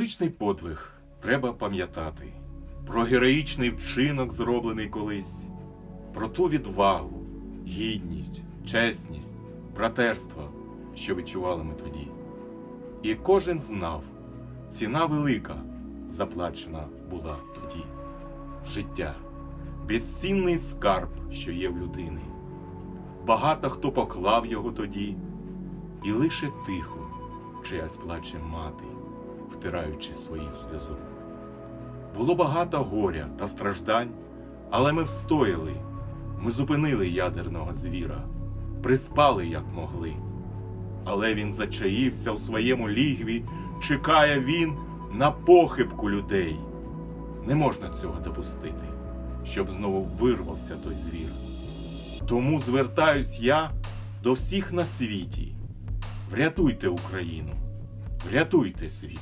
величний подвиг треба пам'ятати, про героїчний вчинок, зроблений колись, про ту відвагу, гідність, чесність, братерство, що відчували ми тоді. І кожен знав, ціна велика заплачена була тоді. Життя, безцінний скарб, що є в людини. Багато хто поклав його тоді, і лише тихо чиясь плаче мати, втираючи свою сльозу. Було багато горя та страждань, але ми встояли, ми зупинили ядерного звіра, приспали, як могли. Але він зачаївся у своєму лігві, чекає він на похибку людей. Не можна цього допустити, щоб знову вирвався той звір. Тому звертаюсь я до всіх на світі. Врятуйте Україну, врятуйте світ.